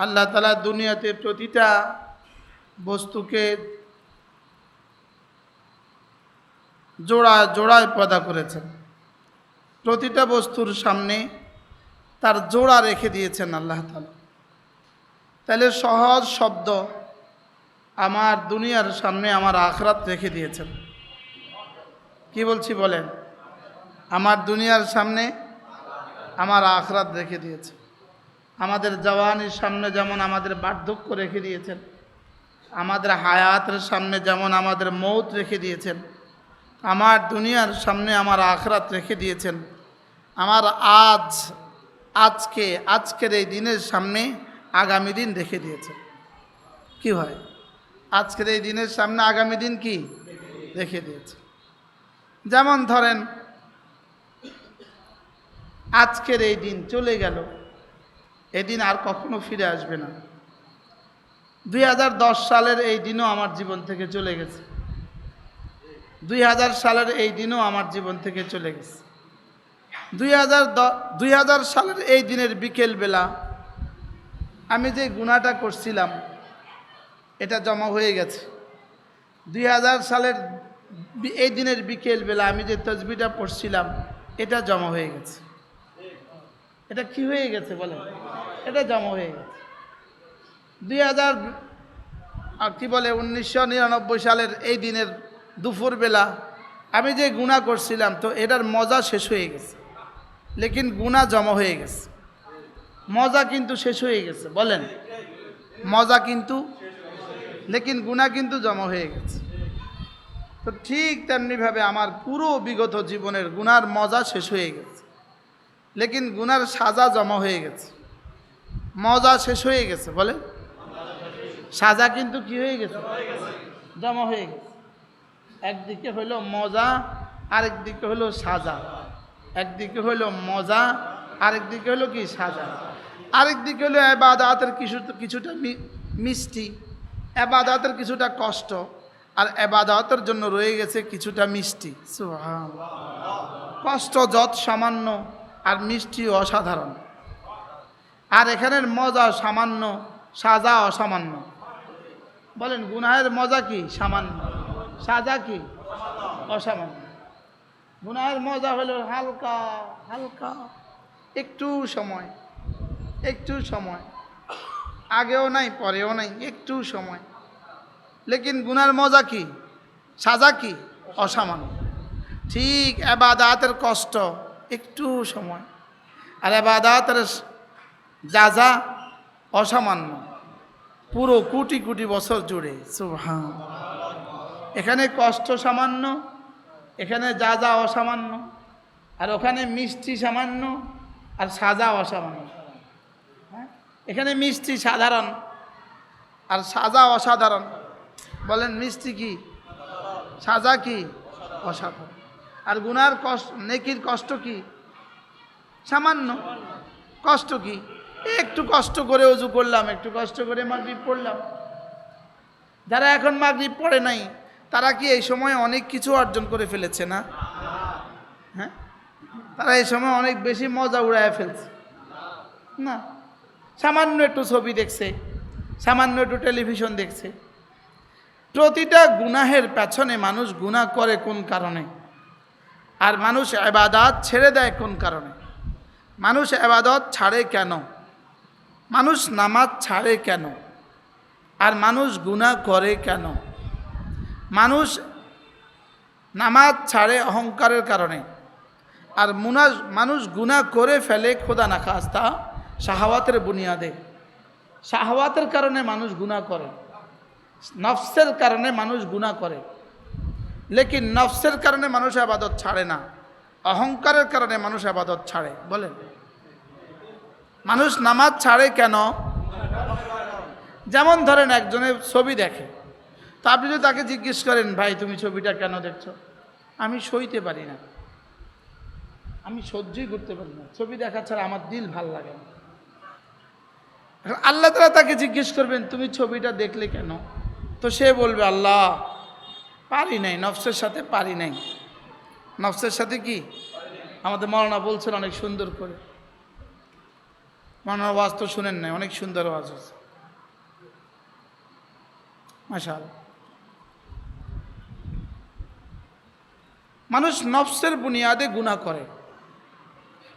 আল্লাহ তালা দুনিয়াতে প্রতিটা বস্তুকে জোড়া, জোড়ায় পয়দা করেছেন। প্রতিটা বস্তুর সামনে তার জোড়া রেখে দিয়েছেন আল্লাহ তালা তাহলে সহজ শব্দ আমার দুনিয়ার সামনে আমার আখরাত রেখে দিয়েছেন। কি বলছি বলেন? আমার দুনিয়ার সামনে আমার আখরাত রেখে দিয়েছে আমাদের জওয়ানির সামনে যেমন আমাদের বার্ধক্য রেখে দিয়েছেন, আমাদের হায়াতের সামনে যেমন আমাদের মৌত রেখে দিয়েছেন, আমার দুনিয়ার সামনে আমার আখরাত রেখে দিয়েছেন, আমার আজ, আজকে, আজকের এই দিনের সামনে আগামী দিন রেখে দিয়েছেন। কি হয় আজকের এই দিনের সামনে আগামী দিন কি? রেখে দিয়েছে যেমন ধরেন, আজকের এই দিন চলে গেল এদিন আর কখনো ফিরে আসবে না। দুই হাজার দশ সালের এই দিনও আমার জীবন থেকে চলে গেছে। দুই হাজার সালের এই দিনও আমার জীবন থেকে চলে গেছে। দুই হাজার সালের এই দিনের বিকেলবেলা আমি যে গুণাটা করছিলাম, এটা জমা হয়ে গেছে। দুই হাজার সালের এই দিনের বিকেলবেলা আমি যে তসবিটা পড়ছিলাম, এটা জমা হয়ে গেছে। এটা কি হয়ে গেছে বলে এটা জমা হয়ে গেছে। দুই হাজার কি বলে, উনিশশো নিরানব্বই সালের এই দিনের দুপুরবেলা আমি যে গুণা করছিলাম, তো এটার মজা শেষ হয়ে গেছে। লেকিন গুণা জমা হয়ে গেছে। মজা কিন্তু শেষ হয়ে গেছে, বলেন। মজা কিন্তু, লেকিন গুণা কিন্তু জমা হয়ে গেছে। তো ঠিক তেমনিভাবে আমার পুরো বিগত জীবনের গুনার মজা শেষ হয়ে গেছে। লেকিন গুনার সাজা জমা হয়ে গেছে। মজা শেষ হয়ে গেছে, বলে? সাজা কিন্তু কি হয়ে গেছে? জমা হয়ে গেছে। একদিকে হলো মজা, আরেকদিকে হলো সাজা। একদিকে হলো মজা, আরেকদিকে হলো কি সাজা। আরেকদিকে হলো এবাদাতের কিছু, কিছুটা মিষ্টি, এবাদাতের কিছুটা কষ্ট, আর এবাদাতের জন্য রয়ে গেছে কিছুটা মিষ্টি। কষ্ট যত সামান্য, আর মিষ্টি অসাধারণ। আর এখানের মজা সামান্য, সাজা অসামান্য। বলেন, গুনাহের মজা কি? সামান্য। সাজা কি? অসামান্য। গুনাহের মজা হলো হালকা হালকা, একটু সময় একটু সময়। আগেও নাই, পরেও নাই, একটু সময়। লেকিন গুনার মজা কি? সাজা কি? অসামান্য। ঠিক এবাদাতের কষ্ট, একটু সময়। আর এবাদাতের যা যা, অসামান্য। পুরো কোটি কোটি বছর জুড়ে, সুবহান। এখানে কষ্ট সামান্য, এখানে যা যা অসামান্য, আর ওখানে মিষ্টি সামান্য, আর সাজা অসামান্য। হ্যাঁ? এখানে মিষ্টি সাধারণ, আর সাজা অসাধারণ। বলেন, মিষ্টি কি? সাজা কি? অসাধারণ। আর গুনার কষ্ট, নেকির কষ্ট কি? সামান্য। কষ্ট কি? একটু কষ্ট করে অজু করলাম, একটু কষ্ট করে মাগরিব পড়লাম। যারা এখন মাগরিব পড়ে নাই, তারা কি এই সময় অনেক কিছু অর্জন করে ফেলেছে না? হ্যাঁ? তারা এই সময় অনেক বেশি মজা উড়ায় ফেলছে। না। সামান্য একটু ছবি দেখছে, সামান্য একটু টেলিভিশন দেখছে। প্রতিটা গুনাহের পেছনে মানুষ গুনাহ করে কোন কারণে? আর মানুষ এবাদাত ছেড়ে দেয় কোন কারণে? মানুষ এবাদত ছাড়ে কেন? মানুষ নামাজ ছাড়ে কেন? আর মানুষ গুনাহ করে কেন? মানুষ নামাজ ছাড়ে অহংকারের কারণে। আর মুনাজ, মানুষ গুনাহ করে ফেলে খোদা না খাস্তা, শাহাওয়াতের বুনিয়াদে। শাহাওয়াতের কারণে মানুষ গুনাহ করে। নফসের কারণে মানুষ গুনাহ করে। লেকিন নফসের কারণে মানুষ আবাদত ছাড়ে না। অহংকারের কারণে মানুষ আবাদত ছাড়ে। বলেন। মানুষ নামাজ ছাড়ে কেন? যেমন ধরেন একজনের ছবি দেখে। তো আপনি যদি তাকে জিজ্ঞেস করেন, ভাই, তুমি ছবিটা কেন দেখছ? আমি সইতে পারি না। আমি সহ্যই করতে পারি না। ছবি দেখা ছাড়া আমার দিল ভালো লাগে না। আল্লাহ তালা তাকে জিজ্ঞেস করবেন, তুমি ছবিটা দেখলে কেন? তো সে বলবে, আল্লাহ, পারি নাই, নফসের সাথে পারি নাই। নফসের সাথে কি? আমাদের মরনা বলছেন অনেক সুন্দর করে। মানে ওয়াজ তো শুনেন নাই অনেক সুন্দর আওয়াজ আছে মাশাল। মানুষ নফসের বুনিয়াদে গুণা করে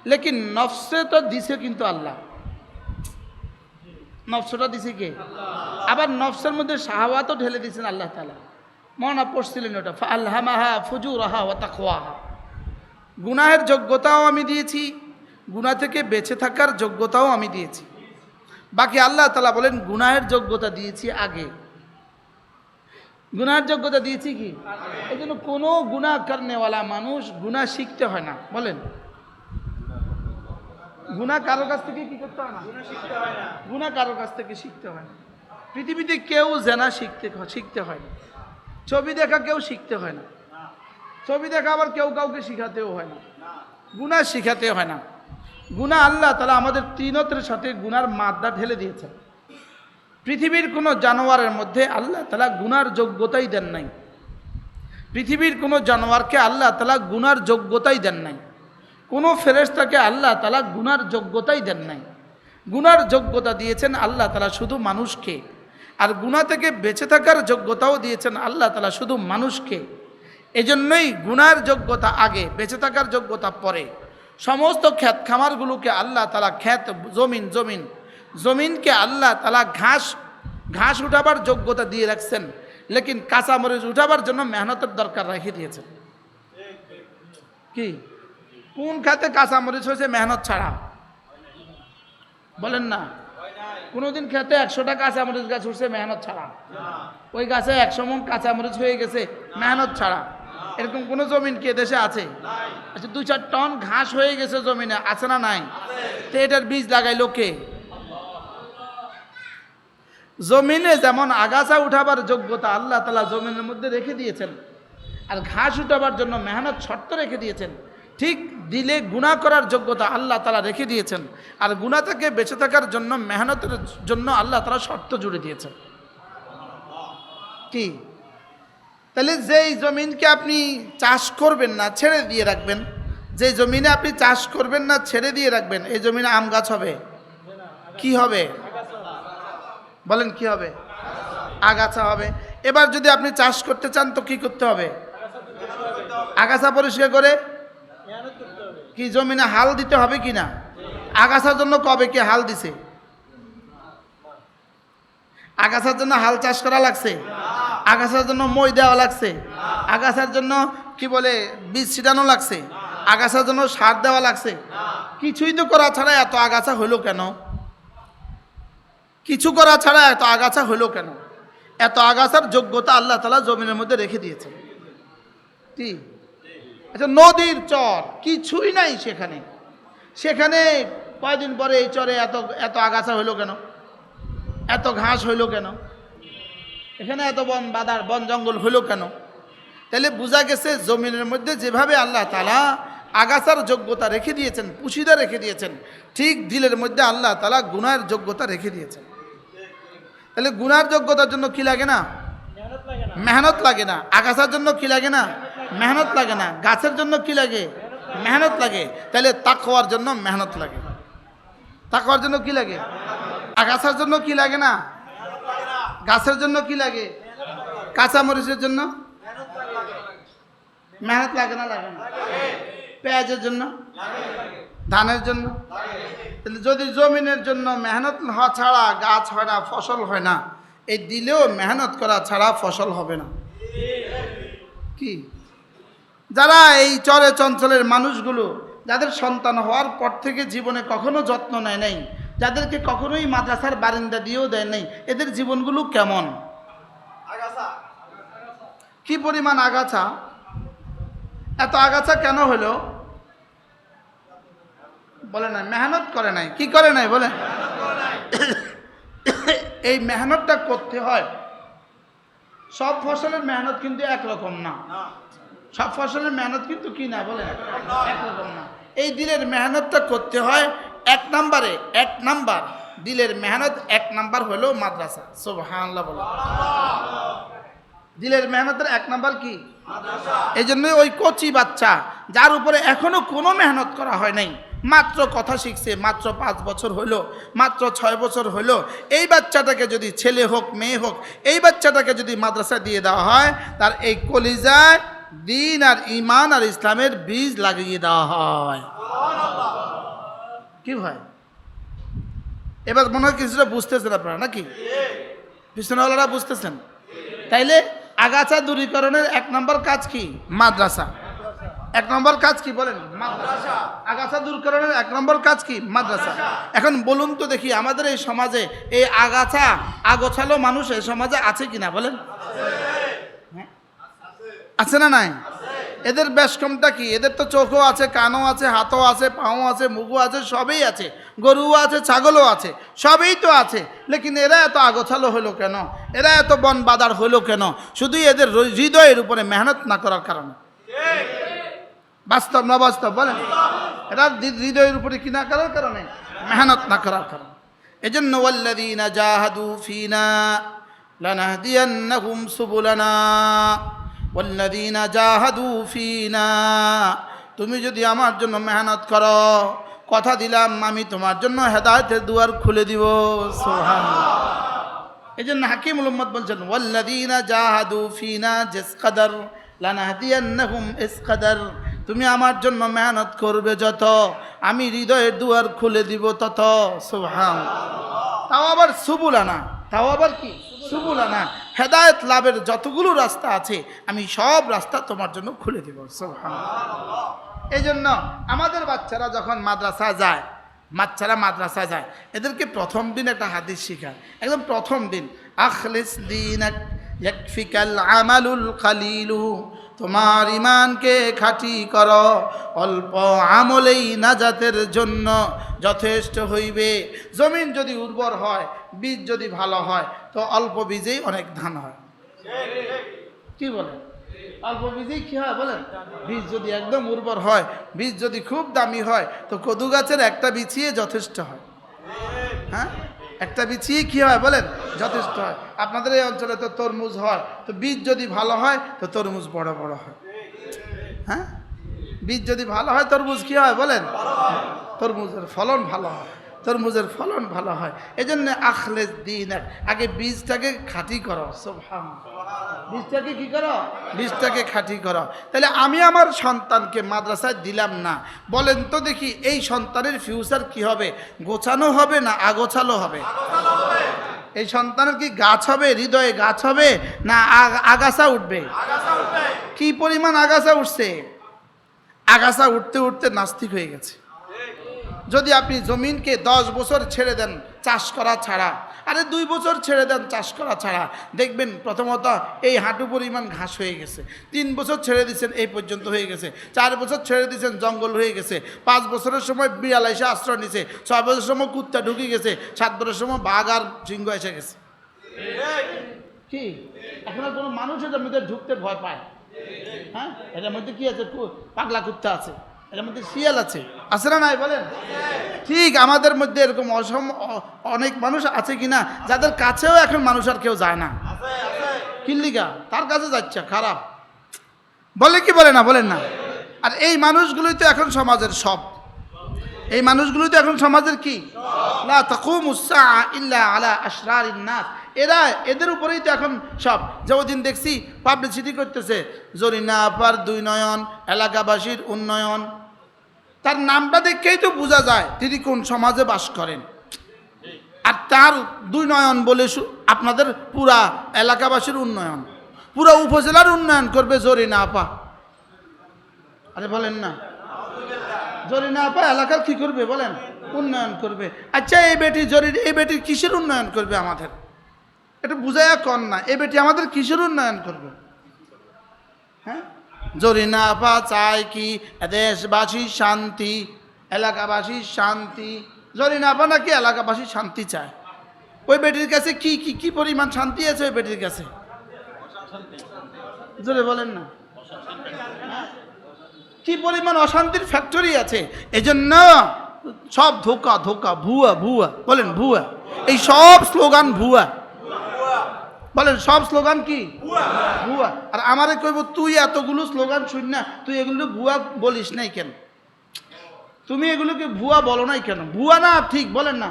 লেকিন নফসে তো দিছে কিন্তু আল্লাহ। নফসটা দিছে কে? আবার নফসের মধ্যে শাহওয়াতও ঢেলে দিয়েছেন আল্লাহ তালা মনা পড়ছিলেন ওটা আল্লাহামাহা ফুজুরাহা ও তাকওয়াহা। গুনাহের যোগ্যতাও আমি দিয়েছি গুনাহ থেকে বেঁচে থাকার যোগ্যতাও আমি দিয়েছি। বাকি আল্লাহ তালা বলেন গুনাহের যোগ্যতা দিয়েছি আগে। গুনার যোগ্যতা দিয়েছি কি? এই জন্য কোনো গুণা করনেওয়ালা মানুষ গুণা শিখতে হয় না। বলেন। গুণা কারও কাছ থেকে কি করতে হয় না? গুণা কারও কাছ থেকে শিখতে হয় না। পৃথিবীতে কেউ জেনা শিখতে শিখতে হয় না। ছবি দেখা কেউ শিখতে হয় না। ছবি দেখা আবার কেউ কাউকে শিখাতেও হয় না। গুণা শিখাতে হয় না। গুণা আল্লাহ তালা আমাদের তিনতের সাথে গুনার মাদ্দা ঢেলে দিয়েছেন। পৃথিবীর কোনো জানোয়ারের মধ্যে আল্লাহ তালা গুনার যোগ্যতাই দেন নাই। পৃথিবীর কোনো জানোয়ারকে আল্লাহ তালা গুনার যোগ্যতাই দেন নাই। কোনো ফেরেশতাকে আল্লাহ তালা গুনার যোগ্যতাই দেন নাই। গুনার যোগ্যতা দিয়েছেন আল্লাহ তালা শুধু মানুষকে। আর গুণা থেকে বেঁচে থাকার যোগ্যতাও দিয়েছেন আল্লাহ তালা শুধু মানুষকে। এজন্যই গুনার যোগ্যতা আগে, বেঁচে থাকার যোগ্যতা পরে। সমস্ত খ্যাত খামারগুলোকে আল্লাহ তালা খ্যাত জমিন জমিন, জমিনকে আল্লাহ তালা ঘাস ঘাস উঠাবার যোগ্যতা দিয়ে রাখছেন। লেকিন কাঁচামরিচ উঠাবার জন্য মেহনতের দরকার রেখে দিয়েছেন। কি? কোন খাতে কাঁচামরিচ হয়েছে মেহনত ছাড়া? বলেন না। কোনোদিন খেতে একশোটা কাঁচামরিচ গাছ উঠছে মেহনত ছাড়া। ওই গাছে একশো মন কাঁচামরিচ হয়ে গেছে মেহনত ছাড়া। এরকম কোনো জমিন কি দেশে আছে? আচ্ছা দুই চার টন ঘাস হয়ে গেছে জমিনে, আছে না নাই? তো এটার বীজ লাগাই লোকে জমিনে যেমন আগাছা উঠাবার যোগ্যতা আল্লাহ তালা জমিনের মধ্যে রেখে দিয়েছেন, আর ঘাস উঠাবার জন্য মেহনত শর্ত রেখে দিয়েছেন, ঠিক দিলে গুণা করার যোগ্যতা আল্লাহ তালা রেখে দিয়েছেন, আর গুণা থেকে বেঁচে থাকার জন্য মেহনতের জন্য আল্লাহ তালা শর্ত জুড়ে দিয়েছেন। কি? তাহলে যেই জমিনকে আপনি চাষ করবেন না, ছেড়ে দিয়ে রাখবেন। যে জমিনে আপনি চাষ করবেন না, ছেড়ে দিয়ে রাখবেন। এই জমিনে আম গাছ হবে। কি হবে? বলেন, কি হবে? আগাছা হবে। এবার যদি আপনি চাষ করতে চান, তো কি করতে হবে? আগাছা পরিষ্কার করে কি জমিনে হাল দিতে হবে কি না? আগাছার জন্য কবে কি হাল দিছে? আগাছার জন্য হাল চাষ করা লাগছে? আগাছার জন্য মই দেওয়া লাগছে। আগাছার জন্য কি বলে, বীজ ছিটানো লাগছে। আগাছার জন্য সার দেওয়া লাগছে। কিছুই তো করা ছাড়া এত আগাছা হলো কেন? কিছু করা ছাড়া এত আগাছা হলো কেন? এত আগাছার যোগ্যতা আল্লাহ তালা জমিনের মধ্যে রেখে দিয়েছেন। কি? আচ্ছা নদীর চর, কিছুই নাই সেখানে। সেখানে কয়দিন পরে এই চরে এত এত আগাছা হইল কেন? এত ঘাস হইল কেন? এখানে এত বন বাদার বন জঙ্গল হইল কেন? তাহলে বোঝা গেছে জমিনের মধ্যে যেভাবে আল্লাহ তালা আগাছার যোগ্যতা রেখে দিয়েছেন, পুশিদা রেখে দিয়েছেন, ঠিক দিলের মধ্যে আল্লাহ তালা গুনার যোগ্যতা রেখে দিয়েছেন। তাহলে গুনার যোগ্যতার জন্য কি লাগে না? মেহনত লাগে না। আগাছার জন্য কি লাগে না? মেহনত লাগে না। গাছের জন্য কি লাগে? মেহনত লাগে। তাহলে তাক হওয়ার জন্য মেহনত লাগে। তাক হওয়ার জন্য কি লাগে? আগাছার জন্য কি লাগে না? গাছের জন্য কি লাগে? কাঁচা মরিচের জন্য? মেহনত লাগে না লাগে না। পেঁয়াজের জন্য? ধানের জন্য? তাহলে যদি জমিনের জন্য মেহনত হওয়া ছাড়া গাছ হয় না, ফসল হয় না, এই দিলেও মেহনত করা ছাড়া ফসল হবে না। কি? যারা এই চরে চঞ্চলের মানুষগুলো, যাদের সন্তান হওয়ার পর থেকে জীবনে কখনো যত্ন নেয় নাই যাদেরকে কখনোই মাদ্রাসার বারিন্দা দিয়েও দেয় নাই এদের জীবনগুলো কেমন? কি পরিমাণ আগাছা? এত আগাছা কেন হলো? বলে না মেহনত করে নাই। কি করে নাই বলে? এই মেহনতটা করতে হয়। সব ফসলের মেহনত কিন্তু একরকম না। সব ফসলের মেহনত কিন্তু কি না বলে? একরকম না। এই দিনের মেহনতটা করতে হয় এক নাম্বারে এক নাম্বার। দিলের মেহনত এক নাম্বার হলো মাদ্রাসা। সুবহানাল্লাহ বলে। দিলের মেহনতের এক নাম্বার কি? এই জন্য ওই কচি বাচ্চা যার উপরে এখনও কোনো মেহনত করা হয় নাই। মাত্র কথা শিখছে মাত্র পাঁচ বছর হলো মাত্র ছয় বছর হলো। এই বাচ্চাটাকে যদি ছেলে হোক মেয়ে হোক এই বাচ্চাটাকে যদি মাদ্রাসা দিয়ে দেওয়া হয় তার এই কলিজায় দিন আর ইমান আর ইসলামের বীজ লাগিয়ে দেওয়া হয়। কি ভাই? এবার মনে হয় কিছুটা বুঝতেছেন আপনারা নাকি? পিছনেওয়ালারা বুঝতেছেন। তাইলে আগাছা দূরীকরণের এক নম্বর কাজ কি? মাদ্রাসা। এক নম্বর কাজ কি বলেন? মাদ্রাসা। আগাছা দূরীকরণের এক নম্বর কাজ কি? মাদ্রাসা। এখন বলুন তো দেখি আমাদের এই সমাজে এই আগাছা আগোছালো মানুষ এই সমাজে আছে কিনা বলেন? হ্যাঁ? আছে না নাই? এদের বেশ কমটা কি? এদের তো চোখও আছে, কানও আছে, হাতও আছে, পাও আছে, মুখও আছে, সবই আছে। গরুও আছে, ছাগলও আছে, সবই তো আছে। লেকিন এরা এত আগোছালো হলো কেন? এরা এত বন বাদার হলো কেন? শুধুই এদের হৃদয়ের উপরে মেহনত না করার কারণে। বাস্তব না বাস্তব, বলেন। এরা হৃদয়ের উপরে কি না করার কারণে? মেহনত না করার কারণে। এজন্য ওয়াল্লাযীনা জাহাদু ফিনা লানাহদিয়ান্নাহুম সুবুলানা। ওয়াল্লাযীনা জাহাদু ফিনা তুমি যদি আমার জন্য মেহনত করো, কথা দিলাম, আমি তোমার জন্য হেদায়েতের দুয়ার খুলে দিব। সুবহানাল্লাহ। এই জন্য হাকিম মোহাম্মদ বলছেন ওয়াল্লাদিনা জাহাদু ফিনা জেস কাদার লানাহদিয়ান্নাহুম ইস কাদার তুমি আমার জন্য মেহনত করবে যত, আমি হৃদয়ের দুয়ার খুলে দিব তত। সুবহান তাও আবার সুবুলানা, তাও আবার কি? সুবুলানা। হেদায়েত লাভের যতগুলো রাস্তা আছে, আমি সব রাস্তা তোমার জন্য খুলে দেব। এই জন্য আমাদের বাচ্চারা যখন মাদ্রাসা যায়, বাচ্চারা মাদ্রাসা যায়, এদেরকে প্রথম দিন একটা হাদিস শেখায়। একদম প্রথম দিন, আখলিস দিন আমালুল কালিলু তোমার ইমানকে খাঁটি কর, অল্প আমলেই নাজাতের জন্য যথেষ্ট হইবে। জমিন যদি উর্বর হয়, বীজ যদি ভালো হয়, তো অল্প বীজেই অনেক ধান হয়। কি বলেন? অল্প বীজেই কি হয় বলেন? বীজ যদি একদম উর্বর হয়, বীজ যদি খুব দামি হয়, তো কদু গাছের একটা বিছিয়ে যথেষ্ট হয়। হ্যাঁ? একটা বিচি কি হয় বলেন? যথেষ্ট হয়। আপনাদের এই অঞ্চলে তো তরমুজ হয়। তো বীজ যদি ভালো হয়, তো তরমুজ বড় বড় হয়। হ্যাঁ? বীজ যদি ভালো হয়, তরমুজ কি হয় বলেন? তরমুজের ফলন ভালো হয়। তরমুজের ফলন ভালো হয়। এই জন্য আখলে দিন আগে বীজটাকে খাঁটি করো। সব বীজটাকে কি করো? বীজটাকে খাঁটি করো। তাহলে আমি আমার সন্তানকে মাদ্রাসায় দিলাম না। বলেন তো দেখি এই সন্তানের ফিউচার কি হবে? গোছানো হবে না আগোছালো হবে? এই সন্তানের কি গাছ হবে? হৃদয়ে গাছ হবে? না আগাছা উঠবে। কি পরিমাণ আগাছা উঠছে? আগাছা উঠতে উঠতে নাস্তিক হয়ে গেছে। যদি আপনি জমিনকে দশ বছর ছেড়ে দেন চাষ করা ছাড়া, আরে দুই বছর ছেড়ে দেন চাষ করা ছাড়া, দেখবেন প্রথমত এই হাঁটু পরিমাণ ঘাস হয়ে গেছে। তিন বছর ছেড়ে দিয়েছেন এই পর্যন্ত হয়ে গেছে। চার বছর ছেড়ে দিয়েছেন জঙ্গল হয়ে গেছে। পাঁচ বছরের সময় বিড়াল এসে আশ্রয় নিছে। ছয় বছরের সময় কুত্তা ঢুকে গেছে। সাত বছরের সময় বাঘ আর সিংহ এসে গেছে। কি? এখন কোনো মানুষ এটার মধ্যে ঢুকতে ভয় পায়। হ্যাঁ? এটার মধ্যে কি আছে? পাগলা কুত্তা আছে। এটার মধ্যে শিয়াল আছে। আছে না নাই বলেন? ঠিক, আমাদের মধ্যে এরকম অসম অনেক মানুষ আছে কিনা, যাদের কাছেও এখন মানুষ আর কেউ যায় না। কিল্লিগা তার কাছে যাচ্ছে, খারাপ। বলে কি বলে না, বলেন না। আর এই মানুষগুলোই তো এখন সমাজের সব। এই মানুষগুলো তো এখন সমাজের কি? লা তাকুমু সাআ ইল্লা আলা আশরারিন নাস। এরা, এদের উপরেই তো এখন সব। যে ওদিন দেখছি পাবলিসিটি করতেছে, জরিনা আপার দুই নয়ন, এলাকাবাসীর উন্নয়ন। তার নামটা দেখেই তো বোঝা যায় তিনি কোন সমাজে বাস করেন। আর তার দুই নয়ন বলে আপনাদের পুরা এলাকাবাসীর উন্নয়ন। পুরা উপজেলার উন্নয়ন করবে জরিনা আপা। আরে বলেন না। জরিনা আপা এলাকার কি করবে বলেন? উন্নয়ন করবে। আচ্ছা এই বেটি জরি এই বেটি কিসের উন্নয়ন করবে আমাদের? এটা বুঝাইয়া কন না। এই বেটি আমাদের কিসের উন্নয়ন করবে? হ্যাঁ? জরিনা আপা চায় কি? দেশবাসীর শান্তি এলাকাবাসীর শান্তি। জরিনা আপা নাকি এলাকাবাসীর শান্তি চায়। ওই বেটির কাছে কি কি কি পরিমাণ শান্তি আছে ওই বেটির কাছে? জোরে বলেন না। কি পরিমাণ অশান্তির ফ্যাক্টরি আছে? এজন্য সব ধোকা ধোকা, ভুয়া ভুয়া। বলেন, ভুয়া। এই সব স্লোগান ভুয়া। বলেন সব স্লোগান কি? ভুয়া। আর আমারে কইব তুই এতগুলো স্লোগান শুন না তুই এগুলো ভুয়া বলিস নাই কেন? তুমি এগুলোকে ভুয়া বলো নাই কেন? ভুয়া না ঠিক বলেন না।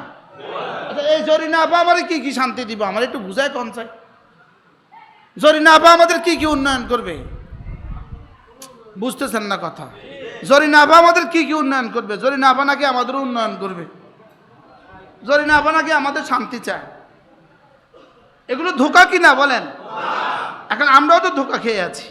আচ্ছা এই জরিনা আপা আমার কি কি শান্তি দিব? আমার একটু বুঝায় কম চাই জরিনা আপা আমাদের কি কি উন্নয়ন করবে? বুঝতেছেন না কথা। জরিনা আপা আমাদের কি কি উন্নয়ন করবে? জরি জরিনা আপা নাকি আমাদের উন্নয়ন করবে? জরিনা আপা নাকি আমাদের শান্তি চায়? এগুলো ধোকা কিনা বলেন? এখন আমরাও তো ধোকা খেয়ে আছি।